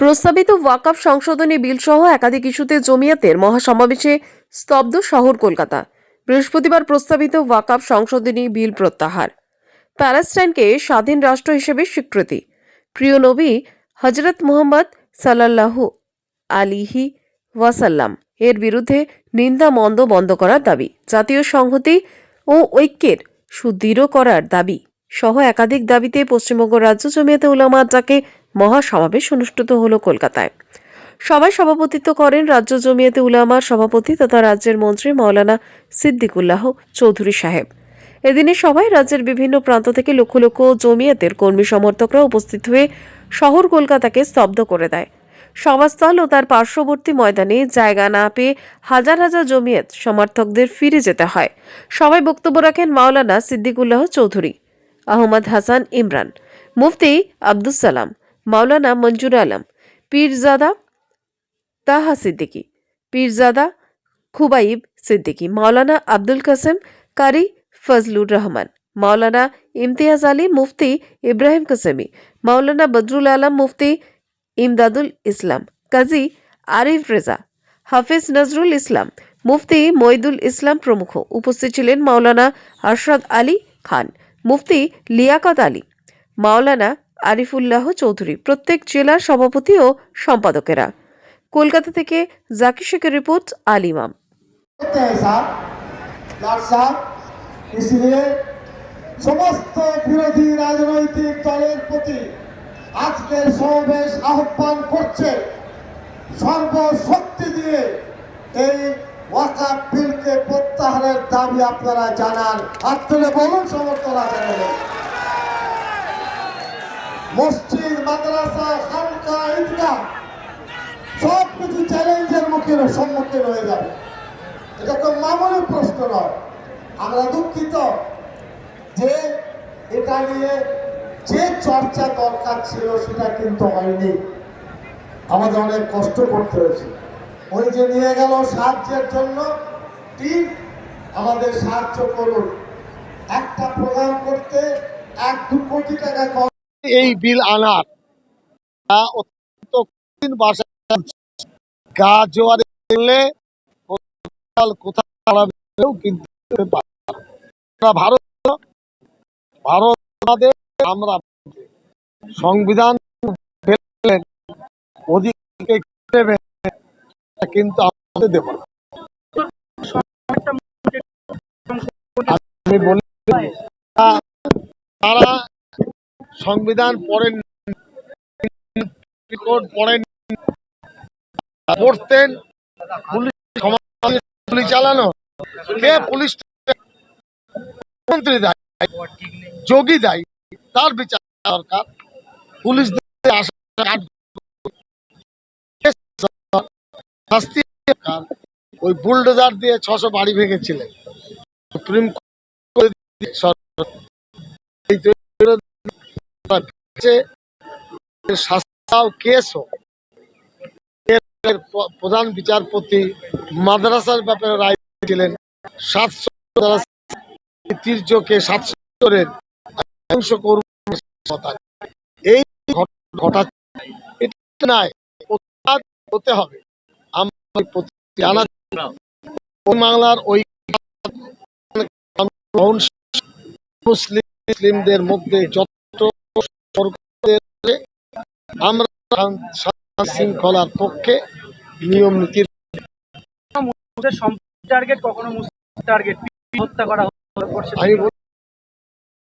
প্রস্তাবিত ওয়াকফ সংশোধনী বিল সহ একাধিক ইস্যুতে জমিয়াতের মহাসমাবেশে স্তব্ধ শহর কলকাতা। বৃহস্পতিবার প্রস্তাবিত ওয়াকফ সংশোধনী বিল প্রত্যাহার। প্যালেস্টাইনকে স্বাধীন রাষ্ট্র হিসেবে স্বীকৃতি। প্রিয় নবী হজরত মুহাম্মদ সাল্লাল্লাহু আলিহি ওয়াসাল্লাম এর বিরুদ্ধে নিন্দা মন্দ বন্ধ করার দাবি, জাতীয় সংহতি ও ঐক্যের সুদৃঢ় করার দাবি সহ একাধিক দাবিতে পশ্চিমবঙ্গ রাজ্য জমিয়াতে উলামার ডাকে মহাসমাবেশ অনুষ্ঠিত হলো কলকাতায়। সভায় সভাপতিত্ব করেন রাজ্য জমিয়তে উলামার সভাপতি তথা রাজ্যের মন্ত্রী মাওলানা সিদ্দিকুল্লাহ চৌধুরী সাহেব। এদিনে সভায় রাজ্যের বিভিন্ন প্রান্ত থেকে লক্ষ লক্ষ জমিয়াতের কর্মী সমর্থকরা উপস্থিত হয়ে শহর কলকাতাকে স্তব্ধ করে দেয়। সভাস্থল ও তার পার্শ্ববর্তী ময়দানে জায়গা না পেয়ে হাজার হাজার জমিয়ত সমর্থকদের ফিরে যেতে হয়। সবাই বক্তব্য রাখেন মাওলানা সিদ্দিকুল্লাহ চৌধুরী, আহমদ হাসান ইমরান, মুফতি আব্দুস সালাম মাওলানা মঞ্জুর আলম, পীরজাদা তাহা সিদ্দিকী, পীরজাদা খুবাইব সিদ্দিকী, মাওলানা আব্দুল কাসেম কারি ফজলুর রহমান, মাওলানা ইমতিয়াজ আলী মুফতি ইব্রাহিম কাসেমি, মাওলানা বদরুল আলম মুফতি ইমদাদুল ইসলাম, কাজী আরিফ রেজা, হাফিজ নজরুল ইসলাম, মুফতি মইদুল ইসলাম প্রমুখ উপস্থিত ছিলেন মাওলানা আরশাদ আলী খান, মুফতি লিয়াকত আলী, মাওলানা আরিফুল্লাহ চৌধুরী। প্রত্যেক জেলার সভাপতি ও সম্পাদকেরা। কলকাতা থেকে জাকি শেখের রিপোর্ট আলিমাম সমস্ত বিরোধী রাজনৈতিক দলের প্রতি আজকের সমাবেশ আহ্বান করছে। সর্বশক্তি দিয়ে এই ওয়াকাপ বিলকে প্রত্যাহারের দাবি আপনারা জানান। আর বলুন সমর্থন আচারে মসজিদ, মাদ্রাসা, খানকা, ঈদগাহ সব কিছু চ্যালেঞ্জের মুখে সম্মুখীন হয়ে যাবে। এটা তো মামুলি প্রশ্ন নয়। আমরা দুঃখিত যে এটা নিয়ে যে চর্চা দরকার ছিল সেটা কিন্তু হয়নি। আমাদের অনেক কষ্ট করতে হয়েছে। ওই যে নিয়ে গেল সাহায্যের জন্য ঠিক আমাদের সাহায্য করুন। একটা প্রোগ্রাম করতে এক দু কোটি টাকা এই বিল আনার। অত্যন্ত কঠিন ভাষায় গা জোয়ারে কোথাও কোথাও কিন্তু ভারত ভারত আমাদের আমরা সংবিধান ফেললেন কিন্তু আমাদের দেব আমি বলি তা- তারা সংবিধান পড়েন পড়েন, পড়তেন, পুলিশ চালানো, কে পুলিশ মন্ত্রী দায়ী, যোগী দায়ী, তার বিচার দরকার, পুলিশ শাস্তি ওই বুলডোজার দিয়ে ছশো বাড়ি ভেঙেছিলেন। সুপ্রিম কোর্ট প্রধান বিচারপতি মাদ্রাসার ব্যাপারে রায় দিয়েছিলেন। সাতশো ঐতিহ্যকে সাতশোরের এই ঘট- হতে হবে। বাংলার ওই মুসলিম, মুসলিমদের মধ্যে যত আমরা শৃঙ্খলার পক্ষে নিয়ম নীতির টার্গেট কখনো টার্গেট হত্যা করা